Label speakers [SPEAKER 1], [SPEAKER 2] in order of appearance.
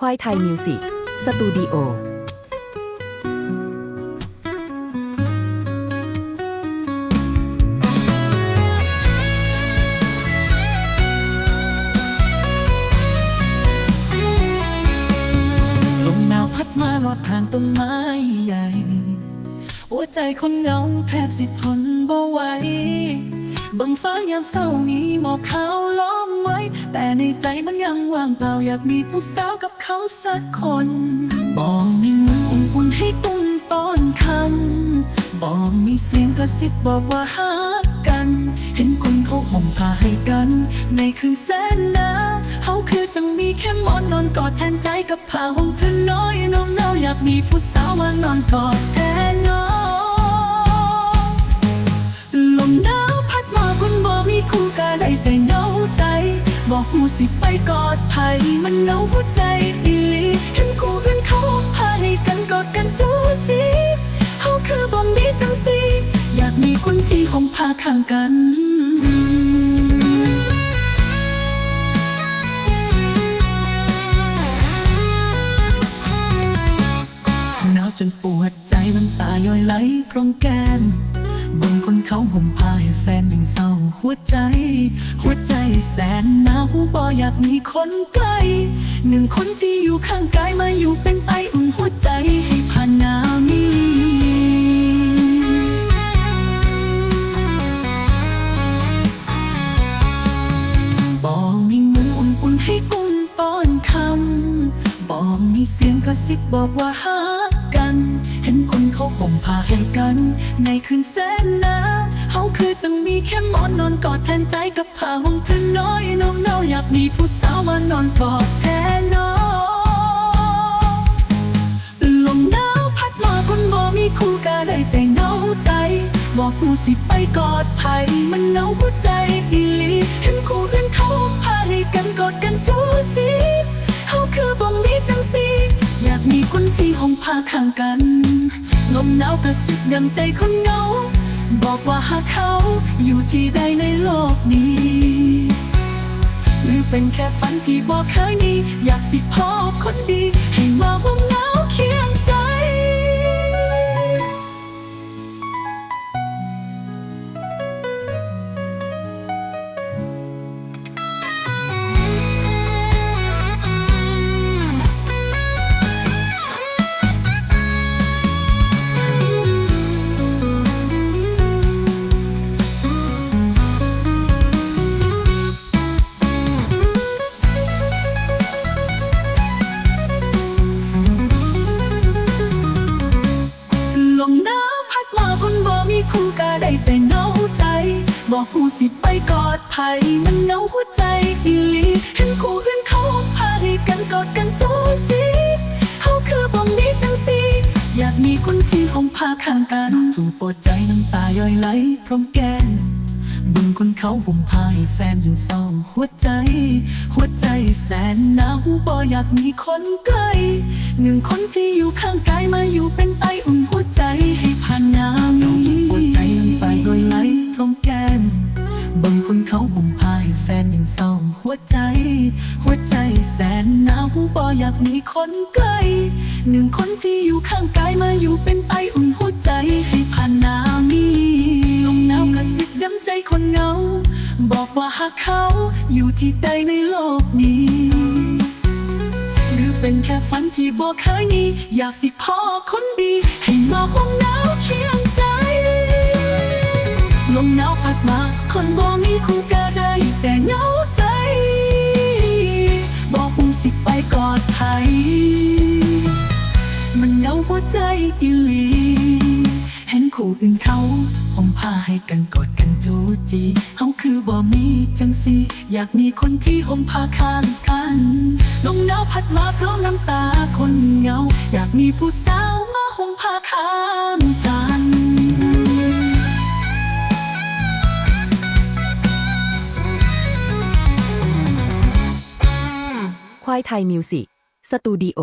[SPEAKER 1] ควายไทยมิวสิกสตูดิโอ
[SPEAKER 2] ลมหนาวพัดมาลอดผ่านต้นไม้ใหญ่ หัวใจคนเหงาแทบสิทนบ่ไหว บังฟ้ายามเศร้ามีหมอกขาวล้อมไว้ แต่ในใจมันยังว่างเปล่าอยากมีผู้สาวกับเขาสักคนบอกมีมืออุ่นๆให้ตุ้มตอนคำบอกมีเสียงกระซิบบอกว่าฮักกัน เห็นคนเขาห่มผ้าให้กัน ในคืนแสนหนาวเขาคือจังมีแค่หมอนนอนกอดแทนใจกับผ้าห่มผืนน้อยน้องเนาอยากมีผู้สาวมานอนกอดแทน บอกหูสิไปกอดไผมันเหงาหัวใจอีหลีเห็นคู่กันเขาห่มผ้าให้กันกอดกันจูจีเขาคือบ่มีจังสีอยากมีคนที่ห่มผ้าข้างกันหนาวจนปวดใจน้ำตาย่อยไหลพรองแก้ม เขาห่มผ้าให้แฟนหนึ่งเศร้าหัวใจ หัวใจแสนหนาวบ่อยากมีคนใกล้หนึ่งคนที่อยู่ข้างกายมาอยู่เป็นไออุ่นหัวใจให้ผ่านหนาวนี้บอกมีมืออุ่นๆให้กุมตอนคำบอกมีเสียงกระซิบบอกว่าฮักกัน เห็นคนเขาห่มผ้าให้กัน ในคืนแสนหนาว จังมีแค่หมอนนอนกอดแทนใจกับผ้าห่มผืนน้อยน้องเนาอยากมีผู้สาวมานอนกอดแทนน้องลมหนาวพัดมาคนบ่มีคู่ก็ได้แต่เหงาใจ บอกกูสิไปกอดไผมันเหงาหัวใจอีหลีเห็นคู่เพื่อนเขาพาให้กันกอดกันจูจีเขาคือบ่มีจังสีอยากมีคนที่ห้องพาข้างกันลมหนาวกระซิบดังใจคนเหงา บอกว่าหากเขาอยู่ที่ใดในโลกนี้ หรือเป็นแค่ฝันที่บอกเคยมีอยากสิพบคนดี ให้มาห่มหนาง บอกกูสิไปกอดไผมันเหงาหัวใจอีหลีเห็นคู่เพื่อนเขาพาให้กันกอดกันจูจีเขาคือบ่มีจังสีอยากมีคนที่ห้องพาข้างกันถูกปวดใจน้ำตาย่อยไหลพร้อมแก้มบึงคนเขาห่มผ้าให้แฟนยังเศร้าหัวใจ หัวใจแสนหนาวบ่อยากมีคนใกล้หนึ่งคนที่อยู่ข้างกายมาอยู่เป็นไออุ่นหัวใจให้ผ่านหนาวากมีคนใกล้หนึ่งคนที่อยู่ข้างกายมาอยู่เป็นไออุ่นหัวใจให้ผ่านหนาวนี้ลมหนาวกระซิบย้ำใจคนเหงา บอกว่าหากเขาอยู่ที่ใดในโลกนี้ หรือเป็นแค่ฝันที่บอกเคยมีอยากสิพ่อคนดี ให้มาห้องหนาวเคียงใจลมหนาวพัดมา คนบ่มีคู่ก็ได้แต่เหงา หัวใจอีหลี เห็นคู่อื่นเขาผมพาให้กันกอดกันจูจีเขาคือบ่มีจังสีอยากมีคนที่ห่มผ้าข้างกันลมหนาวพัดมาเพราะน้ำตาคนเหงา อยากมีผู้สาวมาห่มผ้าข้างกัน
[SPEAKER 1] ควายไทยมิวสิกสตูดิโอ